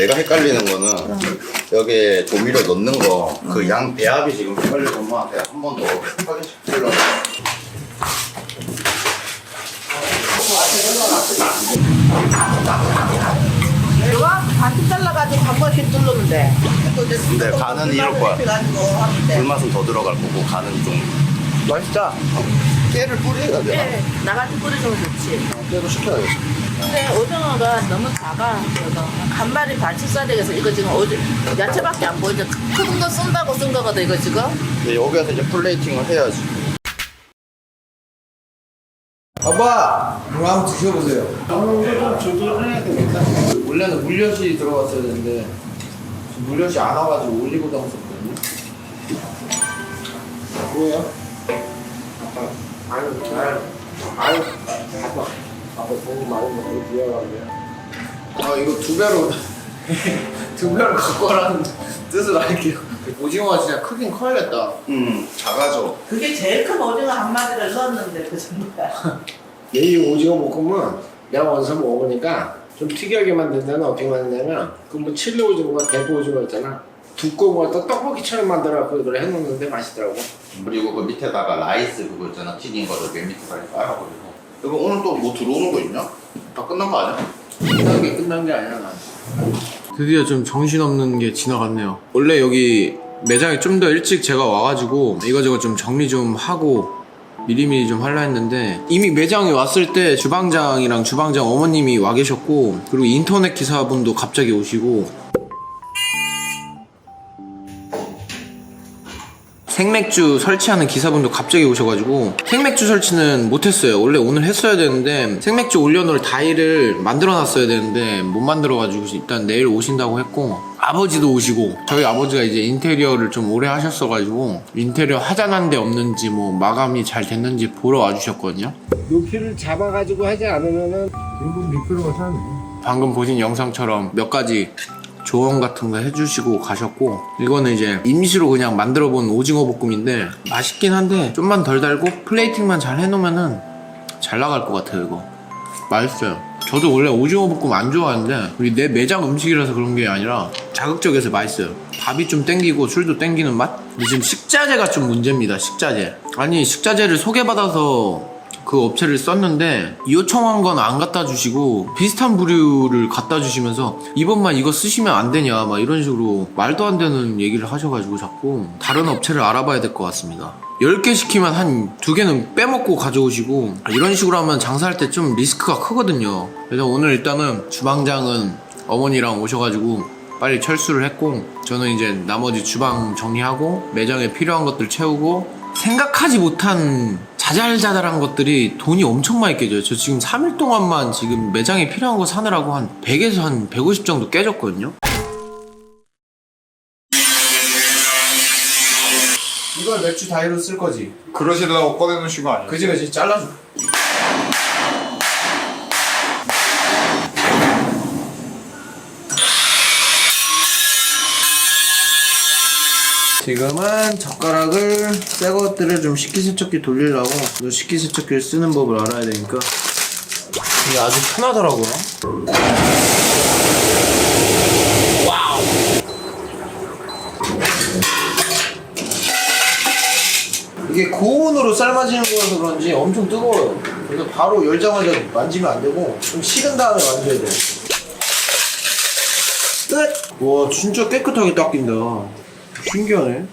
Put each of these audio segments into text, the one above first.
내가 헷갈리는 거는 여기에 조미료 넣는 거 그 양 배합이 지금 헷갈려서 엄마한테 한 번더 하게 시키려고 반씩 잘라가지고 한 번씩 뚫는데. 근데 간은 이럴 거야. 가지고. 불맛은 더 들어갈 거고 간은 좀 맛있다 깨를 뿌려야 돼 네, 나같이 뿌려주면 좋지. 깨도 시켜야지 근데 오징어가 너무 작아. 그래서 한 마리 반씩 써야 되겠어. 이거 지금 오징 야채밖에 안 보이죠. 큰 거 쓴다고 쓴 거거든 이거 지금. 근데 여기에서 이제 플레이팅을 해야지 아빠, 이거 한번 드셔보세요. 조절해야 되겠다. 원래는 물엿이 들어갔어야 되는데 지금 물엿이 안 와가지고 올리고당 썼거든요. 뭐예요? 아유, 아유, 아유, 아빠, 아빠 돈 많이 먹고 미안하네요. 아 이거 두 배로 두 배로 갖고 와라는 뜻을 알게요. 오징어가 진짜 크긴 커야겠다. 음 작아져 그게 제일 큰 오징어 한 마리를 넣었는데 그 정도야. 이 오징어 볶음은 내가 원서 먹어보니까 좀 특이하게 만든 데는 어떻게 만드냐면 그뭐 칠리 오징어가 대포 오징어 있잖아 두꺼운 거 갖다 떡볶이처럼 만들어 그걸 해놓는데 맛있더라고 그리고 그 밑에다가 라이스 그거 있잖아 튀긴 거를 맨 밑에다가 깔아버리고 이거 오늘 또 뭐 들어오는 거 있냐? 다 끝난 거 아니야? 끝난 게 끝난 게 아니야 난 드디어 좀 정신없는 게 지나갔네요. 원래 여기 매장에 좀 더 일찍 제가 와가지고 이거저거 좀 정리 좀 하고 미리미리 좀 하려 했는데 이미 매장에 왔을 때 주방장이랑 주방장 어머님이 와 계셨고 그리고 인터넷 기사분도 갑자기 오시고 생맥주 설치하는 기사분도 갑자기 오셔가지고 생맥주 설치는 못했어요. 원래 오늘 했어야 되는데 생맥주 올려놓을 다이를 만들어놨어야 되는데 못 만들어가지고 일단 내일 오신다고 했고 아버지도 오시고 저희 아버지가 이제 인테리어를 좀 오래 하셨어가지고 인테리어 하자난 데 없는지 뭐 마감이 잘 됐는지 보러 와주셨거든요. 높이를 잡아가지고 하지 않으면은 결국 미끄러워 사네 방금 보신 영상처럼 몇 가지 조언 같은 거 해주시고 가셨고 이거는 이제 임시로 그냥 만들어 본 오징어 볶음인데 맛있긴 한데 좀만 덜 달고 플레이팅만 잘 해놓으면은 잘 나갈 것 같아요 이거. 맛있어요. 저도 원래 오징어 볶음 안 좋아하는데 우리 내 매장 음식이라서 그런 게 아니라 자극적이어서 맛있어요. 밥이 좀 땡기고 술도 땡기는 맛? 근데 지금 식자재가 좀 문제입니다 식자재. 아니 식자재를 소개받아서 그 업체를 썼는데 요청한 건 안 갖다 주시고 비슷한 부류를 갖다 주시면서 이번만 이거 쓰시면 안 되냐 막 이런 식으로 말도 안 되는 얘기를 하셔가지고 자꾸 다른 업체를 알아봐야 될 것 같습니다. 10개 시키면 한두 개는 빼먹고 가져오시고 이런 식으로 하면 장사할 때 좀 리스크가 크거든요. 그래서 오늘 일단은 주방장은 어머니랑 오셔가지고 빨리 철수를 했고 저는 이제 나머지 주방 정리하고 매장에 필요한 것들 채우고 생각하지 못한 자잘자잘한 것들이 돈이 엄청 많이 깨져요. 저 지금 3일 동안만 지금 매장에 필요한 거 사느라고 한 100에서 한 150 정도 깨졌거든요. 이걸 맥주 다이로 쓸 거지. 그러시려고 꺼내놓으신 거 아니에요? 그지 그지 잘라줘. 지금은 젓가락을 새 것들을 좀 식기세척기 돌리려고 너 식기세척기를 쓰는 법을 알아야 되니까 이게 아주 편하더라고요 이게 고온으로 삶아지는 거라서 그런지 엄청 뜨거워요. 그래서 바로 열자마자 만지면 안 되고 좀 식은 다음에 만져야 돼. 끝! 와 진짜 깨끗하게 닦인다. 신기하네.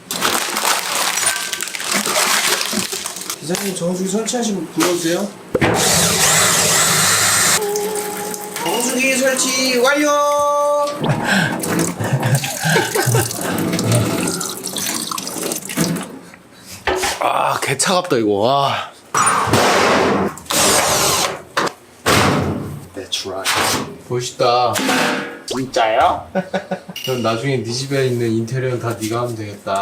기사님 정수기 설치하시면 불러주세요. 정수기 설치 완료! 아, 개 차갑다 이거. 와. 내추럴 멋있다. 진짜요? 그럼 나중에 네 집에 있는 인테리어는 다 네가 하면 되겠다.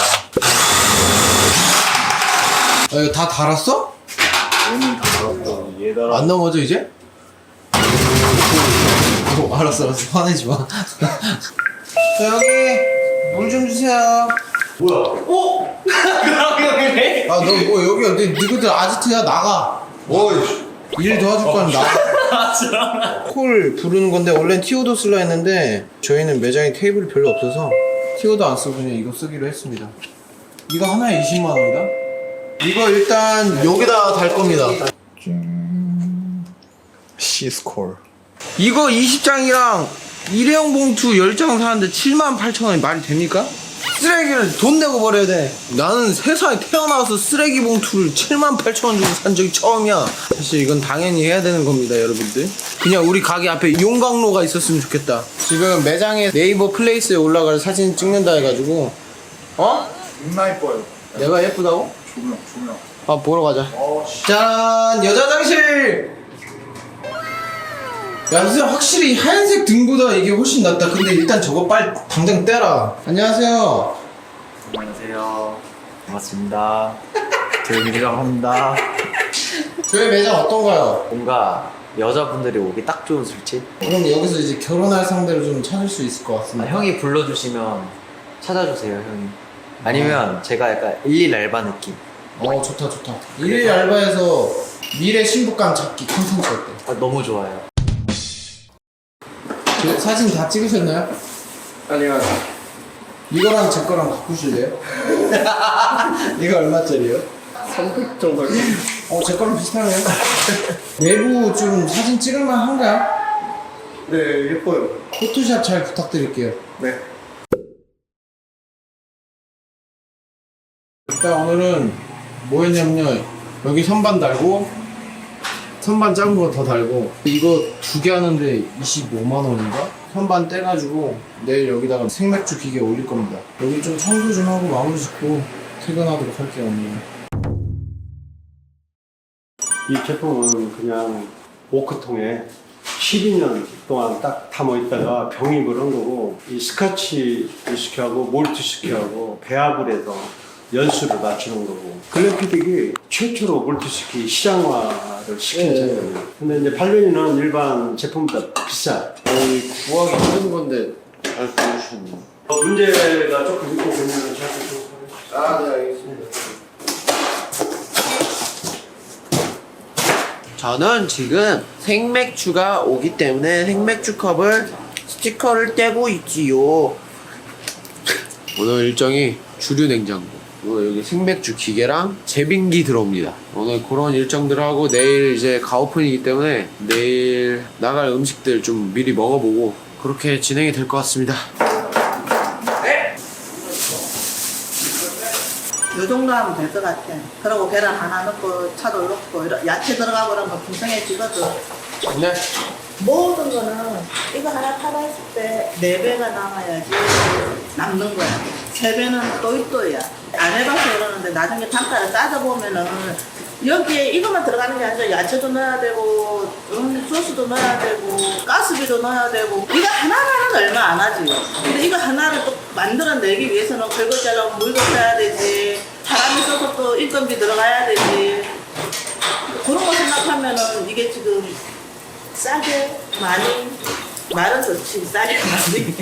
아, 이거 다 달았어? 안 넘어져 이제? 어, 알았어 알았어 화내지 마. 자 여기 물 좀 주세요. 뭐야? 어? 아너 뭐 여기 어디 니들 아지트야 나가. 어이 일 도와줄 거면 나가. 콜 부르는 건데 원래 는 티오도 쓰려 했는데 저희는 매장에 테이블이 별로 없어서 티오도 안 쓰고 그냥 이거 쓰기로 했습니다. 이거 하나에 20만 원이다. 이거 일단 여기다 달 겁니다. 시스콜. 이거 20장이랑 일회용 봉투 10장 사는데 7만 8천 원이 말이 됩니까? 쓰레기를 돈 내고 버려야 돼. 나는 세상에 태어나서 쓰레기 봉투를 7만 8천 원 주고 산 적이 처음이야. 사실 이건 당연히 해야 되는 겁니다, 여러분들. 그냥 우리 가게 앞에 용광로가 있었으면 좋겠다. 지금 매장에 네이버 플레이스에 올라갈 사진 찍는다 해가지고 어? 존나 이뻐요. 내가 예쁘다고? 조명, 조명. 아 보러 가자. 어, 씨. 짠 여자 장실. 야 선생 확실히 하얀색 등보다 이게 훨씬 낫다. 근데 일단 저거 빨리 당장 떼라. 안녕하세요. 안녕하세요. 반갑습니다. 조용이라고 합니다. 저희 매장 어떤가요? 뭔가 여자분들이 오기 딱 좋은 술집? 그럼 여기서 이제 결혼할 상대를 좀 찾을 수 있을 것 아, 같습니다. 형이 불러주시면 찾아주세요, 형이. 아니면 제가 약간 일일 알바 느낌. 어 좋다 좋다. 일일 알바에서 미래 신부감 찾기 컨텐츠 어때? 아, 너무 좋아요. 그 사진 다 찍으셨나요? 아니요. 이거랑 제 거랑 바꾸실래요? 이거 얼마짜리예요? 300 정도. 어, 제 거랑 비슷하네요. 내부 좀 사진 찍을만 한가요? 네, 예뻐요. 포토샵 잘 부탁드릴게요. 네. 일단 오늘은 뭐 했냐면요. 여기 선반 달고, 선반 작은 거 더 달고, 이거 두 개 하는데 25만 원인가? 선반 떼가지고 내일 여기다가 생맥주 기계 올릴 겁니다. 여기 좀 청소 좀 하고 마무리 짓고 퇴근하도록 할게요, 오늘. 이 제품은 그냥 오크통에 12년 동안 딱 담아 있다가 병입을 한 거고 이 스카치 위스키하고 몰트 위스키하고 배합을 해서 연수를 낮추는 거고 글램피딕이 최초로 몰트 위스키 시장화를 시킨 네. 제품이에요 근데 이제 발렌이는 일반 제품보다 비싸 어이 구하기 힘든 건데 잘 구해주셨네. 어, 문제가 조금 있고 그러면 제가 좀 아, 네, 알겠습니다. 저는 지금 생맥주가 오기 때문에 생맥주 컵을 스티커를 떼고 있지요. 오늘 일정이 주류 냉장고. 그리고 여기 생맥주 기계랑 제빙기 들어옵니다. 오늘 그런 일정들 하고 내일 이제 가오픈이기 때문에 내일 나갈 음식들 좀 미리 먹어보고 그렇게 진행이 될 것 같습니다. 요 정도 하면 될 것 같아. 그리고 계란 하나 넣고 차돌 넣고 이런 야채 들어가고 그런 거 풍성해지거든. 네. 모든 거는 이거 하나 팔았을 때네 배가 남아야지 남는 거야. 세 배는 또이또이야. 안 해봐서 그러는데 나중에 단가를 따져 보면은 여기에 이것만 들어가는 게 아니라 야채도 넣어야 되고 음, 소스도 넣어야 되고 가스비도 넣어야 되고 이거 하나하나는 얼마 안 하지. 근데 이거 하나를 또 만들어내기 위해서는 긁어 잘라고 물도 써야 되지. 사람 있어서 또 인건비 들어가야 되지. 그런 거 생각하면은 이게 지금 싸게 많이 말은 좋지 싸게 많이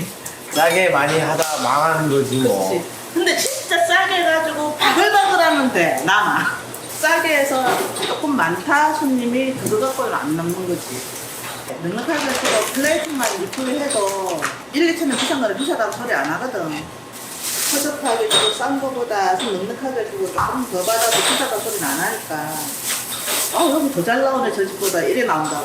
싸게 많이 하다 망하는 거지 뭐. 그렇지 근데 진짜 싸게 해가지고 바글바글 하면 돼 남아 싸게 해서 조금 많다 손님이 그거 갖고는 안 남는 거지. 넉넉하게 해서 플레이트만 이쁘게 해도 1, 2천 원 비싼 거는 비싸다고 소리 안 하거든. 허접하게 주고 싼 거보다 좀 넉넉하게 주고 조금 더 받아도 비싸다고 소리는 안 하니까. 어 여기 더 잘 나오네 저 집보다. 이래 나온다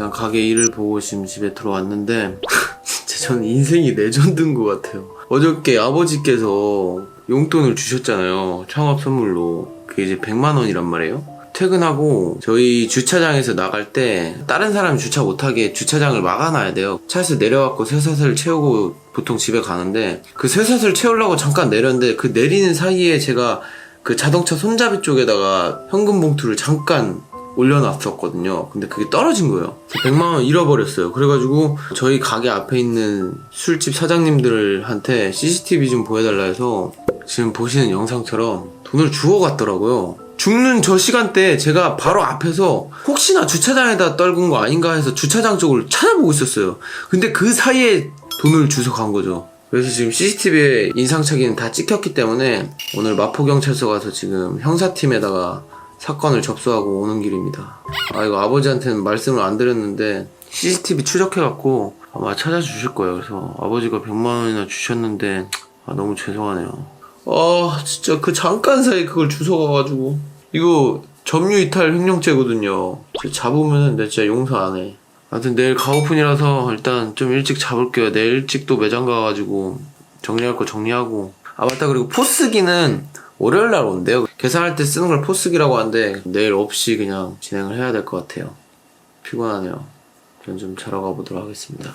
그냥 가게 일을 보고 지금 집에 들어왔는데 진짜 저는 인생이 레전드인 것 같아요. 어저께 아버지께서 용돈을 주셨잖아요. 창업 선물로. 그게 이제 100만 원이란 말이에요. 퇴근하고 저희 주차장에서 나갈 때 다른 사람이 주차 못하게 주차장을 막아놔야 돼요. 차에서 내려갖고 쇠사슬 채우고 보통 집에 가는데 그 쇠사슬 채우려고 잠깐 내렸는데 그 내리는 사이에 제가 그 자동차 손잡이 쪽에다가 현금 봉투를 잠깐 올려놨었거든요. 근데 그게 떨어진 거예요. 100만 원 잃어버렸어요. 그래가지고 저희 가게 앞에 있는 술집 사장님들한테 CCTV 좀 보여달라 해서 지금 보시는 영상처럼 돈을 주워 갔더라고요. 죽는 저 시간대에 제가 바로 앞에서 혹시나 주차장에다 떨군 거 아닌가 해서 주차장 쪽을 찾아보고 있었어요. 근데 그 사이에 돈을 주워 간 거죠. 그래서 지금 CCTV에 인상착의는 다 찍혔기 때문에 오늘 마포경찰서 가서 지금 형사팀에다가 사건을 접수하고 오는 길입니다. 아 이거 아버지한테는 말씀을 안 드렸는데 CCTV 추적해갖고 아마 찾아주실 거예요. 그래서 아버지가 100만 원이나 주셨는데 아 너무 죄송하네요. 아 진짜 그 잠깐 사이 그걸 주워가가지고 이거 점유 이탈 횡령죄거든요. 잡으면은 내 진짜 용서 안 해. 하여튼 내일 가오픈이라서 일단 좀 일찍 잡을게요. 내일 일찍 또 매장 가가지고 정리할 거 정리하고. 아 맞다 그리고 포스기는 월요일 날 온대요. 계산할 때 쓰는 걸 포스기라고 하는데 내일 없이 그냥 진행을 해야 될 것 같아요. 피곤하네요. 전좀 자러 가보도록 하겠습니다.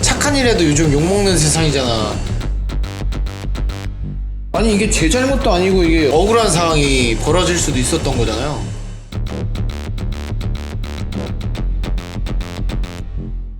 착한 일에도 요즘 욕먹는 세상이잖아. 아니 이게 제 잘못도 아니고 이게 억울한 상황이 벌어질 수도 있었던 거잖아요.